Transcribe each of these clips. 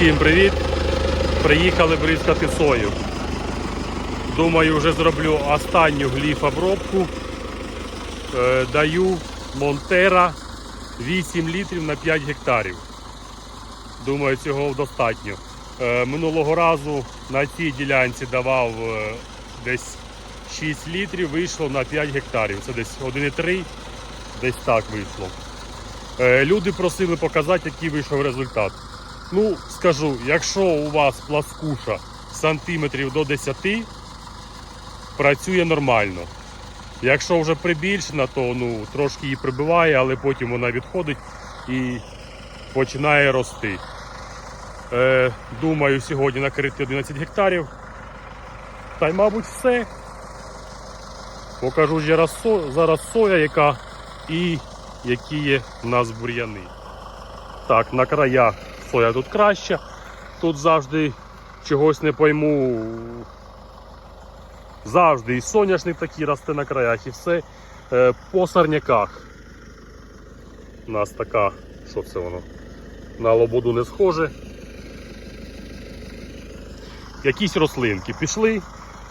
Всім привіт! Приїхали бризкати сою. Думаю, вже зроблю останню гліф обробку. Е, даю Монтера 8 літрів на 5 гектарів. Думаю, цього достатньо. Е, минулого разу на цій ділянці давав е, десь 6 літрів, вийшло на 5 гектарів. Це десь 1,3, десь так вийшло. Люди просили показати, який вийшов результат. Ну, скажу, якщо у вас пласкуша сантиметрів до 10, працює нормально. Якщо вже прибільшена, то ну, трошки її прибиває, але потім вона відходить і починає рости. Е, думаю, сьогодні накрити 11 гектарів. Та й, мабуть, все. Покажу зараз, со- зараз соя, яка і які є в нас бур'яни. Так, на краях соя тут краща. Тут завжди чогось не пойму. Завжди і соняшник такий росте на краях, і все. Е, по сорняках. У нас така, що це воно? На лободу не схоже. Якісь рослинки пішли.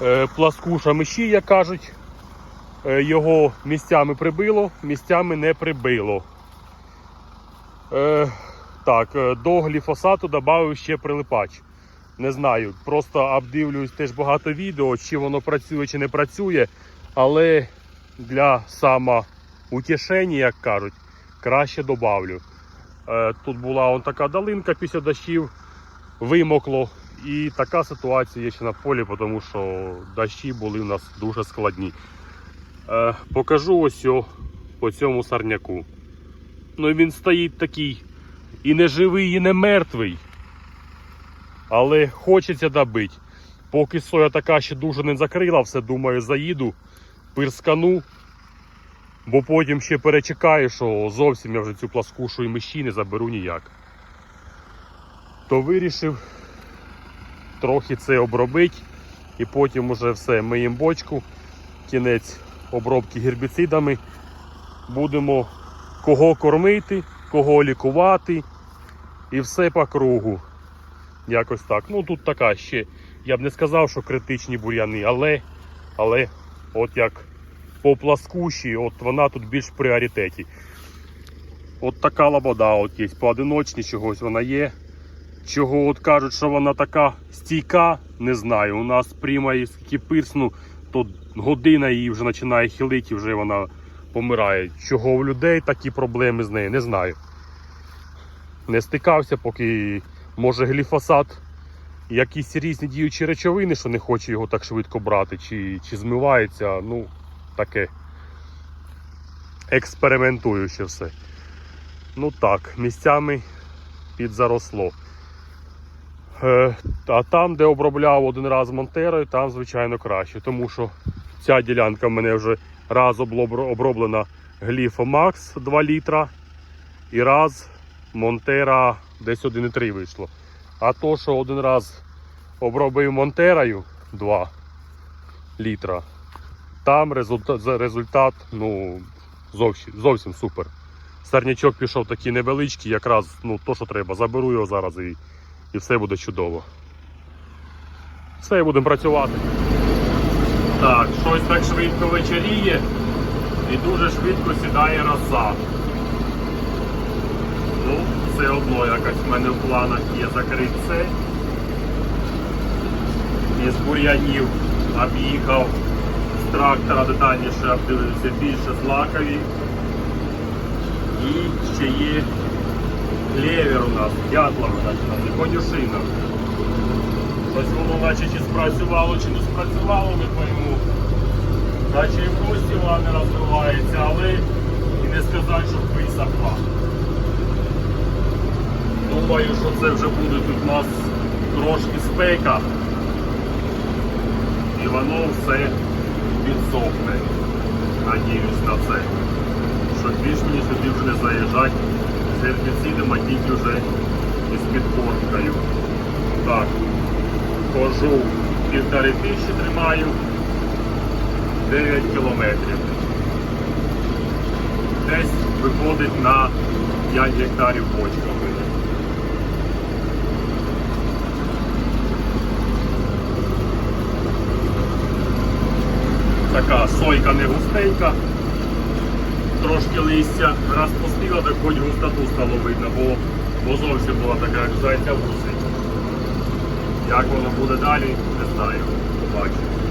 Е, пласкуша миші, як кажуть. Е, його місцями прибило, місцями не прибило. Так, е, до гліфосату додав ще прилипач. Не знаю, просто обдивлююсь теж багато відео, чи воно працює, чи не працює. Але для самоутішення, як кажуть, краще добавлю. Е, тут була он така долинка після дощів, вимокло. І така ситуація є ще на полі, тому що дощі були у нас дуже складні. Е, покажу ось по цьому сарняку. Ну він стоїть такий і не живий, і не мертвий. Але хочеться добити. Поки соя така ще дуже не закрила, все думаю, заїду, пирскану, бо потім ще перечекаю, що зовсім я вже цю пласкушу і миші не заберу ніяк. То вирішив трохи це обробити і потім уже все, миємо бочку, кінець обробки гербіцидами. Будемо кого кормити, кого лікувати і все по кругу. Якось так. Ну тут така ще. Я б не сказав, що критичні бур'яни, але, але от як по пласкуші, от вона тут більш в пріоритеті. От така лобода от є, поодиночні чогось вона є. Чого от кажуть, що вона така стійка, не знаю. У нас прямо і скільки пирсну, то година її вже починає хилити, вже вона помирає. Чого в людей такі проблеми з нею, не знаю. Не стикався, поки може гліфосат, якісь різні діючі речовини, що не хоче його так швидко брати, чи, чи змивається, ну, таке. Експериментую ще все. Ну так, місцями підзаросло. Е, а там, де обробляв один раз Монтерою, там, звичайно, краще. Тому що ця ділянка в мене вже раз оброблена Гліфомакс 2 літра і раз Монтера десь 1,3 вийшло. А то, що один раз обробив Монтерою 2 літра, там результат, результат ну, зовсім, зовсім супер. Сарнячок пішов такий невеличкий, якраз ну, то, що треба. Заберу його зараз і, і все буде чудово. Все, будемо працювати. Так, щось так швидко вечеріє і дуже швидко сідає роса. Ну, все одно якось в мене в планах є закрити це. Із бур'янів об'їхав з трактора детальніше обдивився більше злакові. І ще є клевер у нас, дятлова, конюшина. Щось воно наче чи спрацювало, чи не спрацювало, не пойму. Наче і в вона не розвивається, але і не сказати, що висохла. Думаю, що це вже буде тут у нас трошки спека. І воно все підсохне. Надіюсь на це. Щоб більш мені сюди вже не заїжджати з гербіцидом, а тільки вже із підкормкою. Так, Хожу півтори тисячі тримаю 9 кілометрів. Десь виходить на 5 гектарів бочка. Така сойка не густенька, трошки листя розпустила, так хоч густоту стало видно, бо, бо зовсім була така, як зайця вуси. Як воно буде далі, не знаю. Побачимо.